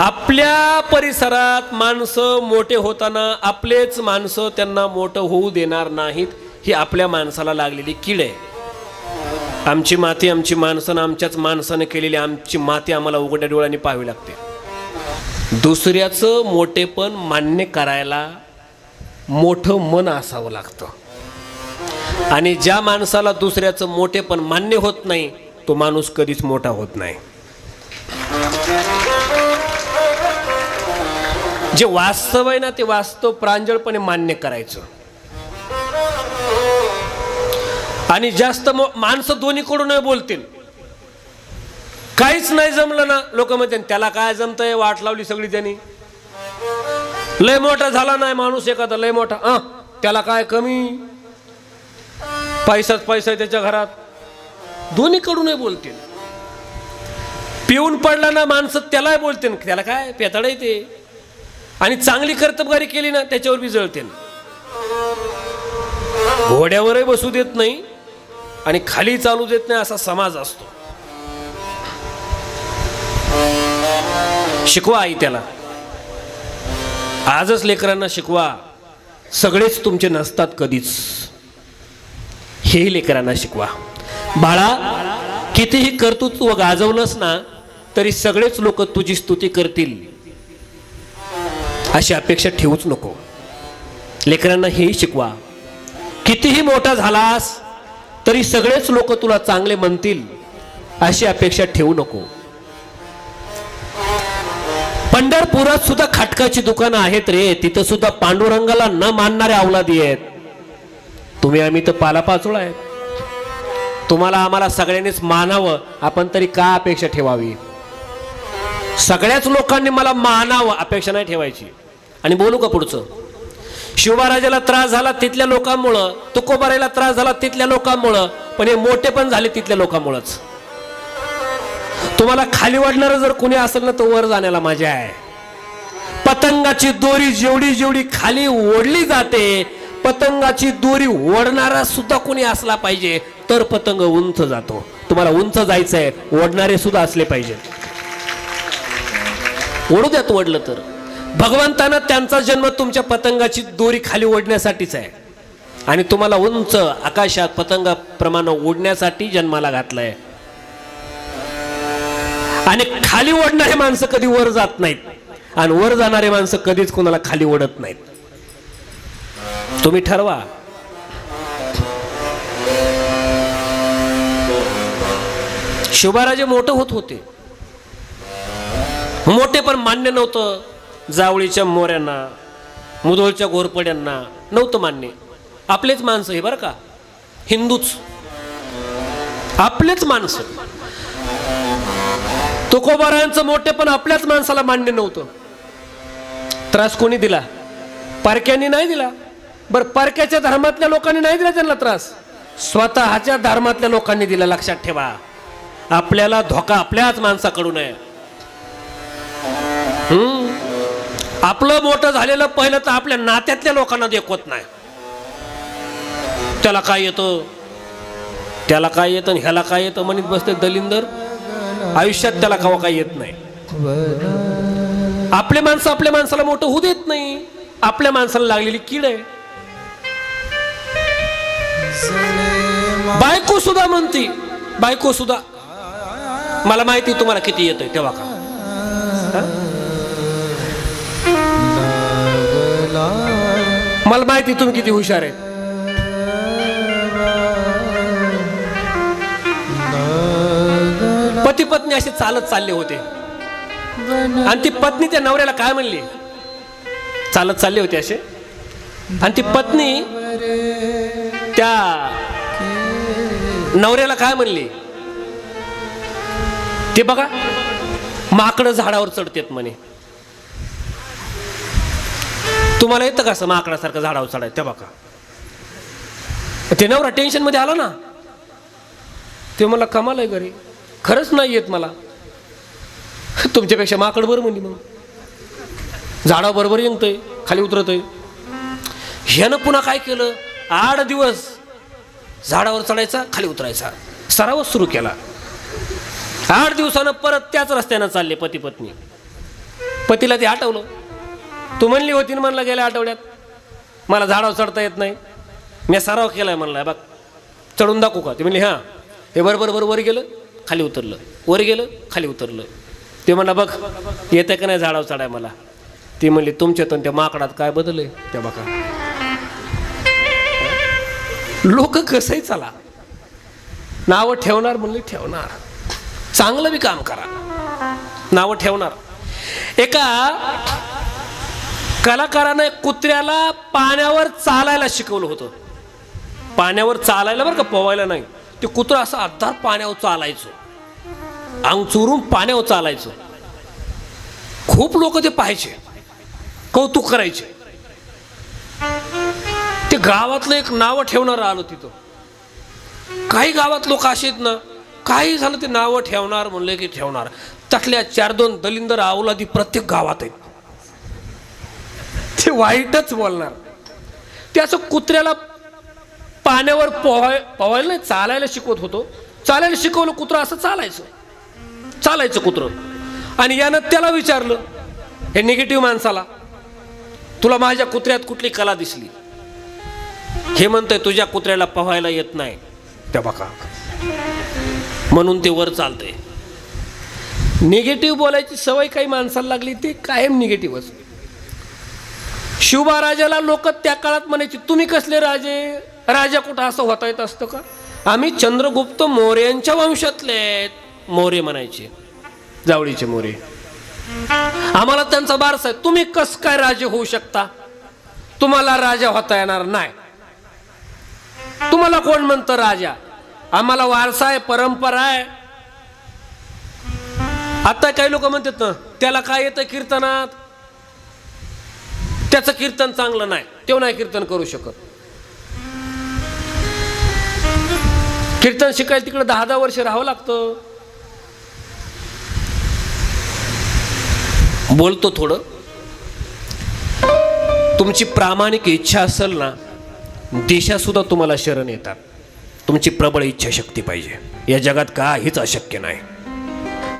आपल्या परिसरात माणसं मोठे होताना आपलेच माणसं त्यांना मोठं होऊ देणार नाहीत ही आपल्या माणसाला लागलेली कीड आहे. आमची माती आमची माणसं आमच्याच माणसानं केलेली आमची माती आम्हाला उघड्या डोळ्यांनी पाहावी लागते. दुसऱ्याचं मोठेपण मान्य करायला मोठं मन असावं लागतं. आणि ज्या माणसाला दुसऱ्याचं मोठेपण मान्य होत नाही तो माणूस कधीच मोठा होत नाही. जे वास्तव आहे ना ते वास्तव प्रांजळपणे मान्य करायचं. आणि जास्त माणसं दोन्हीकडून बोलतील. काहीच नाही जमलं ना लोक म्हणते त्याला काय जमतंय? वाट लावली सगळी त्यांनी. लय मोठा झाला नाही माणूस एखादा लय मोठा. अ त्याला काय कमी? पैसाच पैसा आहे त्याच्या घरात. दोन्हीकडूनही बोलतील. पिऊन पडला ना माणसं त्यालाही बोलतील. त्याला काय? पेतडाय ते. आणि चांगली कर्तबगारी केली ना त्याच्यावर बी जळते घोड्यावरही बसू देत नाही आणि खाली चालू देत नाही असा समाज असतो. शिकवा आई त्याला. आजच लेकरांना शिकवा. सगळेच तुमचे नसतात कधीच. हेही लेकरांना शिकवा. बाळा कितीही कर्तृत्व गाजवलंस ना तरी सगळेच लोक तुझी स्तुती करतील. अशी अपेक्षा ठेवूच नको. लेकरांना हेही शिकवा. कितीही मोठा झालास तरी सगळेच लोक तुला चांगले म्हणतील अशी अपेक्षा ठेवू नको. पंढरपुरात सुद्धा खाटकाची दुकानं आहेत रे तिथं सुद्धा पांडुरंगाला न मानणारे अवलादी आहेत. तुम्ही आम्ही तर पालापाचोळा आहेत. तुम्हाला आम्हाला सगळ्यांनीच मानावं आपण तरी का अपेक्षा ठेवावी? सगळ्याच लोकांनी मला मानावं अपेक्षा नाही ठेवायची. आणि बोलू का पुढचं? शिवबाराजाला त्रास झाला तिथल्या लोकांमुळं तुकोबारायला त्रास झाला तिथल्या लोकांमुळं पण हे मोठे पण झाले तिथल्या लोकांमुळंच. तुम्हाला खाली वाढणारं जर कुणी असेल ना तर वर जाण्याला मजा आहे. पतंगाची दोरी जेवढी जेवढी खाली ओढली जाते पतंगाची दोरी ओढणारा सुद्धा कोणी असला पाहिजे तर पतंग उंच जातो. तुम्हाला उंच जायचंय ओढणारे सुद्धा असले पाहिजे. ओढू द्यात ओढलं तर. भगवंतानं त्यांचा जन्म तुमच्या पतंगाची दोरी खाली ओढण्यासाठीच आहे. आणि तुम्हाला उंच आकाशात पतंगाप्रमाणे ओढण्यासाठी जन्माला घातलंय. आणि खाली ओढणारे माणसं कधी वर जात नाहीत. आणि वर जाणारे माणसं कधीच कोणाला खाली ओढत नाहीत. तुम्ही ठरवा. शिवबाराजे मोठं होत होते. मोठे पण मान्य नव्हतं. जावळीच्या मोऱ्यांना मुधोळच्या घोरपड्यांना नव्हतं मान्य. आपलेच माणसं हे बरं का? हिंदूच. आपलेच माणसं. तुकोबारायांचं मोठे पण आपल्याच माणसाला मान्य नव्हतं. त्रास कोणी दिला? पारक्यांनी नाही दिला. बरं पारक्याच्या धर्मातल्या लोकांनी नाही दिला त्यांना त्रास? स्वतःच्या धर्मातल्या लोकांनी दिला लक्षात ठेवा. आपल्याला धोका आपल्याच माणसाकडून आहे. आपलं मोठं झालेलं पहिलं तर आपल्या नात्यातल्या लोकांना देखवत नाही. त्याला काय येतं? त्याला काय येतं ह्याला काय येतं म्हणत बसते दलिंदर? आयुष्यात त्याला कवा काय येत नाही. आपले माणसं आपल्या माणसाला मोठं होऊ देत नाही. आपल्या माणसाला लागलेली कीड आहे. बायको सुद्धा म्हणती बायको सुद्धा मला माहिती तुम्हाला किती येतंय तेव्हा का? मला माहिती तुम्ही किती हुशार आहे पती पत्नी असे चालत चालले होते. आणि ती पत्नी त्या नवऱ्याला काय म्हणली? चालत चालले होते असे. आणि ती पत्नी त्या नवऱ्याला काय म्हणली? ते बघा माकडं झाडावर चढतेत म्हणे. तुम्हाला येतं का असं माकडासारखं झाडावर चढाय त्या बघा. ते नवरा टेन्शनमध्ये आला ना ते मला कमाल आहे घरी. खरंच नाही येत मला. तुमच्यापेक्षा माकड बरं म्हणली मग. झाडा बरोबर खाली उतरतोय. ह्यानं पुन्हा काय केलं? आठ दिवस झाडावर चढायचा खाली उतरायचा. सरावच सुरू केला. आठ दिवसानं परत त्याच रस्त्यानं चालले पती पत्नी पतीला ते आठवलं. तू म्हणली होती ना म्हणलं गेल्या आठवड्यात. मला झाडावर चढता येत नाही. मी सराव केलाय म्हणलाय बघ. चढून दाखवू का? ते म्हणली हां. हे बरोबर बरोबर वर गेलं खाली उतरलं. वर गेलं खाली उतरलं. ते म्हणलं बघ येतं का नाही झाडावर चढाय मला? ती म्हणली तुमच्यातून त्या माकडात काय बदल आहे? त्या बघा. लोक कसंही चला. नावं ठेवणार म्हणली ठेवणार. चांगलं बी काम करा. नावं ठेवणार. एका कलाकारानं कुत्र्याला पाण्यावर चालायला शिकवलं होतं. पाण्यावर चालायला बरं का पोवायला नाही. ते कुत्रं असं आधार पाण्यावर चालायचं. अंग चुरून पाण्यावर चालायचं. खूप लोक ते पाहायचे. कौतुक करायचे. ते गावातलं एक नावं ठेवणारं आलं तिथं. काही गावात लोक असे आहेत ना काही झालं ते नावं ठेवणार म्हणलं की ठेवणार. त्यातल्या चार दोन दलिंदर अवलादी प्रत्येक गावात आहेत. ते वाईटच बोलणार. ते असं कुत्र्याला पाण्यावर पोहाय पोहायला नाही चालायला शिकवत होतो. चालायला शिकवलं कुत्रं असं चालायचं. चालायचं कुत्रं. आणि यानं त्याला विचारलं हे निगेटिव्ह माणसाला तुला माझ्या कुत्र्यात कुठली कला दिसली? हे म्हणतंय तुझ्या कुत्र्याला पोहायला येत नाही. त्या बघा. म्हणून ते वर चालतंय. निगेटिव्ह बोलायची सवय काही माणसाला लागली ते कायम निगेटिव्हच असते. शिवबाराजाला लोक त्या काळात म्हणायचे तुम्ही कसले राजे? राजा कुठं? असं होता येत असतं का? आम्ही चंद्रगुप्त मोर्यांच्या वंशातले आहेत मोरे म्हणायचे. जावळीचे मोरे आम्हाला त्यांचा बारस आहे. तुम्ही कस काय राजे होऊ शकता? तुम्हाला राजा होता येणार नाही. तुम्हाला कोण म्हणतं राजा? आम्हाला वारसा आहे परंपरा आहे. आता काही लोक म्हणतात ना त्याला काय येतं कीर्तनात? त्याचं कीर्तन चांगलं नाही तो नाही कीर्तन करू शकत. कीर्तन शिकायला तिकडे दहा दहा वर्ष राहावं लागतं. बोलतो थोडं. तुमची प्रामाणिक इच्छा असेल ना देशासुद्धा तुम्हाला शरण येतात. तुमची प्रबळ इच्छाशक्ती पाहिजे. या जगात काहीच अशक्य नाही.